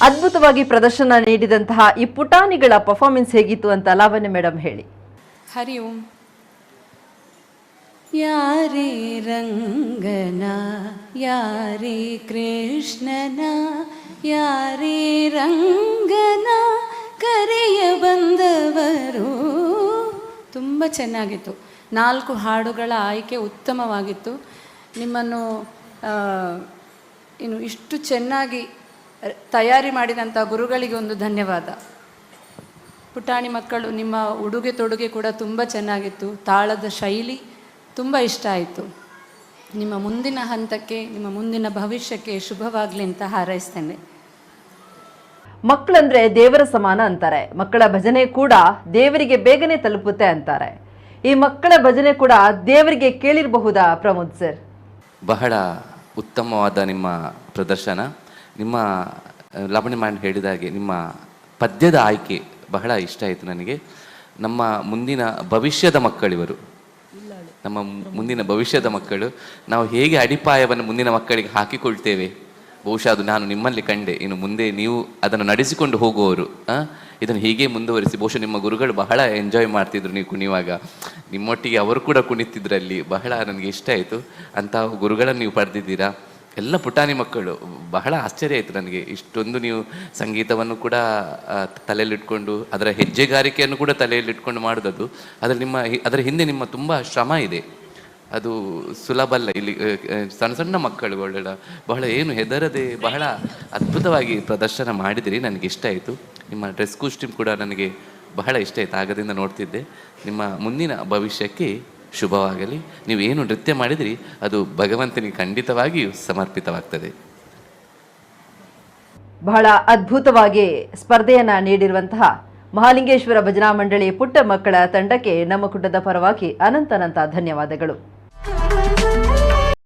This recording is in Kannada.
ಅದ್ಭುತವಾಗಿ ಪ್ರದರ್ಶನ ನೀಡಿದಂತಹ ಈ ಪುಟಾಣಿಗಳ ಪರ್ಫಾರ್ಮೆನ್ಸ್ ಹೇಗಿತ್ತು ಅಂತ ಲಾವಣ್ಯ ಮೇಡಮ್ ಹೇಳಿ. ಹರಿ ಓಂ. ಯಾರೇ ರಂಗನ, ಯಾರೇ ಕೃಷ್ಣನ, ಯಾರೇ ರಂಗನ ಕರೆಯ ಬಂದವರು. ತುಂಬ ಚೆನ್ನಾಗಿತ್ತು. ನಾಲ್ಕು ಹಾಡುಗಳ ಆಯ್ಕೆ ಉತ್ತಮವಾಗಿತ್ತು. ನಿಮ್ಮನ್ನು ಇನ್ನು ಇಷ್ಟು ಚೆನ್ನಾಗಿ ತಯಾರಿ ಮಾಡಿದಂಥ ಗುರುಗಳಿಗೆ ಒಂದು ಧನ್ಯವಾದ. ಪುಟಾಣಿ ಮಕ್ಕಳು ನಿಮ್ಮ ಉಡುಗೆ ತೊಡುಗೆ ಕೂಡ ತುಂಬ ಚೆನ್ನಾಗಿತ್ತು. ತಾಳದ ಶೈಲಿ ತುಂಬ ಇಷ್ಟ ಆಯಿತು. ನಿಮ್ಮ ಮುಂದಿನ ಹಂತಕ್ಕೆ ನಿಮ್ಮ ಮುಂದಿನ ಭವಿಷ್ಯಕ್ಕೆ ಶುಭವಾಗಲಿ ಅಂತ ಹಾರೈಸ್ತೇನೆ. ಮಕ್ಕಳಂದ್ರೆ ದೇವರ ಸಮಾನ ಅಂತಾರೆ. ಮಕ್ಕಳ ಭಜನೆ ಕೂಡ ದೇವರಿಗೆ ಬೇಗನೆ ತಲುಪುತ್ತೆ ಅಂತಾರೆ. ಈ ಮಕ್ಕಳ ಭಜನೆ ಕೂಡ ದೇವರಿಗೆ ಕೇಳಿರಬಹುದಾ ಪ್ರಮೋದ್ ಸರ್? ಬಹಳ ಉತ್ತಮವಾದ ನಿಮ್ಮ ಪ್ರದರ್ಶನ. ನಿಮ್ಮ ಲವಣಿ ಮ್ಯಾನ್ ಹೇಳಿದ ಹಾಗೆ ನಿಮ್ಮ ಪದ್ಯದ ಆಯ್ಕೆ ಬಹಳ ಇಷ್ಟ ಆಯಿತು ನನಗೆ. ನಮ್ಮ ಮುಂದಿನ ಭವಿಷ್ಯದ ಮಕ್ಕಳಿವರು ನಮ್ಮ ಮುಂದಿನ ಭವಿಷ್ಯದ ಮಕ್ಕಳು. ನಾವು ಹೇಗೆ ಅಡಿಪಾಯವನ್ನು ಮುಂದಿನ ಮಕ್ಕಳಿಗೆ ಹಾಕಿಕೊಳ್ತೇವೆ? ಬಹುಶಃ ಅದು ನಾನು ನಿಮ್ಮಲ್ಲಿ ಕಂಡೆ. ಇನ್ನು ಮುಂದೆ ನೀವು ಅದನ್ನು ನಡೆಸಿಕೊಂಡು ಹೋಗುವವರು? ಇದನ್ನು ಹೀಗೆ ಮುಂದುವರಿಸಿ, ಬಹುಶಃ ನಿಮ್ಮ ಗುರುಗಳು ಬಹಳ ಎಂಜಾಯ್ ಮಾಡ್ತಿದ್ರು ನೀವು ಕುಣಿಯುವಾಗ. ನಿಮ್ಮೊಟ್ಟಿಗೆ ಅವರು ಕೂಡ ಕುಣಿತಿದ್ರಲ್ಲಿ ಬಹಳ ನನಗೆ ಇಷ್ಟ ಆಯಿತು. ಅಂತಹ ಗುರುಗಳನ್ನು ನೀವು ಪಡೆದಿದ್ದೀರಾ? ಎಲ್ಲ ಪುಟಾಣಿ ಮಕ್ಕಳು, ಬಹಳ ಆಶ್ಚರ್ಯ ಆಯಿತು ನನಗೆ. ಇಷ್ಟೊಂದು ನೀವು ಸಂಗೀತವನ್ನು ಕೂಡ ತಲೆಯಲ್ಲಿಟ್ಕೊಂಡು, ಅದರ ಹೆಜ್ಜೆಗಾರಿಕೆಯನ್ನು ಕೂಡ ತಲೆಯಲ್ಲಿಟ್ಕೊಂಡು ಮಾಡೋದದು. ಅದರ ನಿಮ್ಮ ಅದರ ಹಿಂದೆ ನಿಮ್ಮ ತುಂಬ ಶ್ರಮ ಇದೆ. ಅದು ಸುಲಭ ಅಲ್ಲ. ಇಲ್ಲಿ ಸಣ್ಣ ಸಣ್ಣ ಮಕ್ಕಳುಗಳೆಲ್ಲ ಬಹಳ ಏನು ಹೆದರದೆ, ಬಹಳ ಅದ್ಭುತವಾಗಿ ಪ್ರದರ್ಶನ ಮಾಡಿದಿರಿ. ನನಗೆ ಇಷ್ಟ ಆಯಿತು. ನಿಮ್ಮ ಡ್ರೆಸ್ ಕೂಸ್ಟ್ಯೂಮ್ ಕೂಡ ನನಗೆ ಬಹಳ ಇಷ್ಟ ಆಯಿತು. ಆಗದಿಂದ ನೋಡ್ತಿದ್ದೆ. ನಿಮ್ಮ ಮುಂದಿನ ಭವಿಷ್ಯಕ್ಕೆ ಶುಭವಾಗಲಿ. ನೀವು ಏನು ನೃತ್ಯ ಮಾಡಿದ್ರಿ, ಅದು ಭಗವಂತನಿಗೆ ಖಂಡಿತವಾಗಿಯೂ ಸಮರ್ಪಿತವಾಗ್ತದೆ. ಬಹಳ ಅದ್ಭುತವಾಗಿ ಸ್ಪರ್ಧೆಯನ್ನ ನೀಡಿರುವಂತಹ ಮಹಾಲಿಂಗೇಶ್ವರ ಭಜನಾ ಮಂಡಳಿ ಪುಟ್ಟ ಮಕ್ಕಳ ತಂಡಕ್ಕೆ ನಮ್ಮ ಕುಟುಂಬದ ಪರವಾಗಿ ಅನಂತ ಅನಂತ ಧನ್ಯವಾದಗಳು.